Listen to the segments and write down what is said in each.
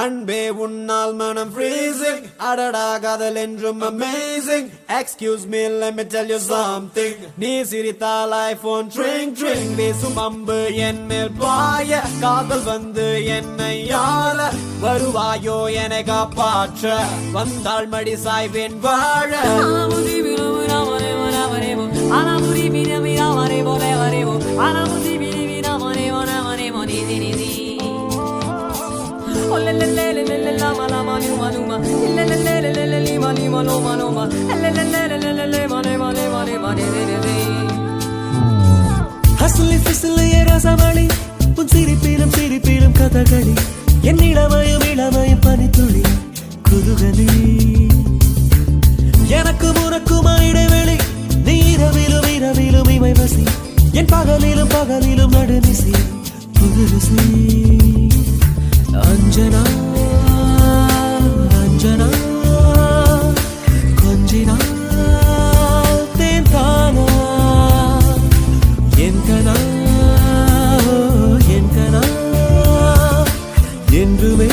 அன்பே உன்னால் மனம் freezing. அடடா காதல் என்றும் amazing. Excuse me let me tell you something. நீ சிரித்தால் ஐபோன் ட்ரிங் ட்ரிங். வீசும் அம்பு என் மேல் பாய. காதல் வந்து என்னை யார வருவாயோ என காப்பாற்ற. வந்தாள் மடி சாய்வேன் வாழ. ஹசுலி பிசுலிய ரசமணி உன் சிரிப்பிலும் சிரிப்பிலும் கதகளி. என் இளமயம் இளமயம் பனித்துளி. குதுகலி. எனக்கு உனக்குமா இடைவெளி. நீ இரவிலும் இரவிலும் இமை வசி. என் பகலிலும் பகலிலும் நடுநிசி. புதுசி அஞ்சனா அஞ்சனா கொஞ்சினா தேன் என் கனா என் கனா என்றுமே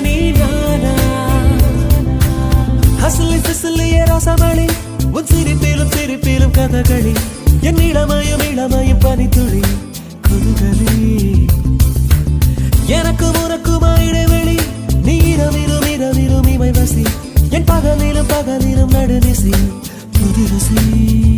நீ பிசலிய ரசமணி உன் சிரிப்பிலும் சிரிப்பிலும் கதகளி என் இளமையும் இளமையும் பனித்துளி குதுகலி இரவிலும் இரவிலும் இமை வசி. என் பகலிலும் பகலிலும் நடுநிசி. புதுரசி.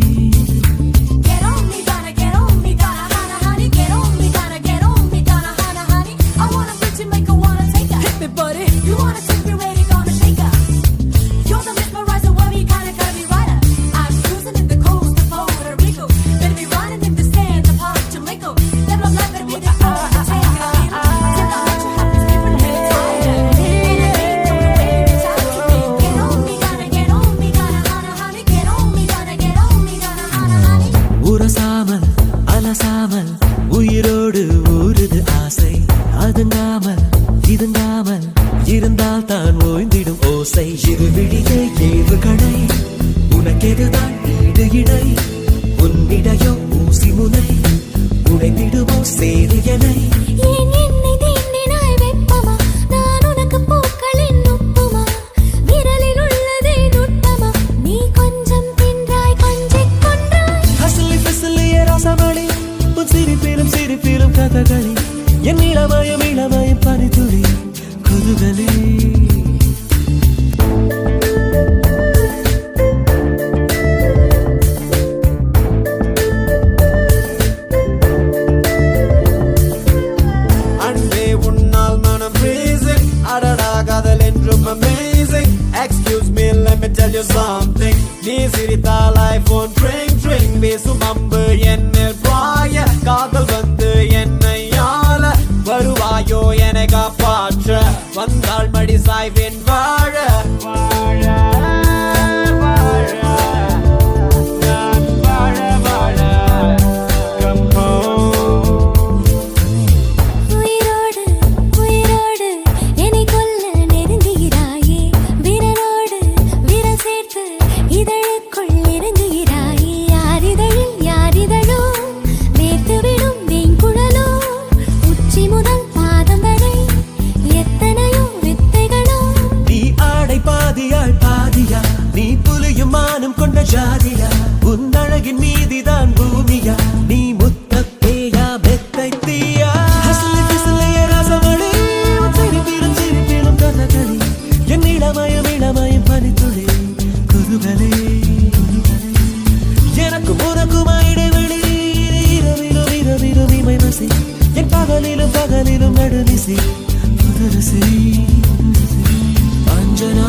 ஓசை இரு விழிய ஏவு கடை உனக்கெதுதான் ஈடு இடை உன்னிடையோ ஊசி முனை. உடைந்திடுமோ சேது எனை. சிரிப்பிலும் சிரிப்பிலும் கதகளி. என் இளமயம் இளமயம் பனித்துளி குதுகலி tell you something. நீ சிரித்தால் ஐபோன் ட்ரிங் ட்ரிங் வீசும் அம்பு என் மேல் பாய காதல் வந்து என்னை ஆள வருவாயோ என காப்பாற்ற வந்தாள் மடி சாய்வேன் வாழ வாழ வாழ ஜாதியா? உன் அழகின் மீதிதான் பூமியா? நீ முத்த பேயா மெத்தை தீயா என் இளமயம் இளமயம் பனித்துளி குருகலே எனக்கும் உனக்குமா இடைவெளி இரவிலும் இரவிலும் இமை நசி என் பகலிலும் பகலிலும் நடுநிசி புதரசி. அஞ்சனா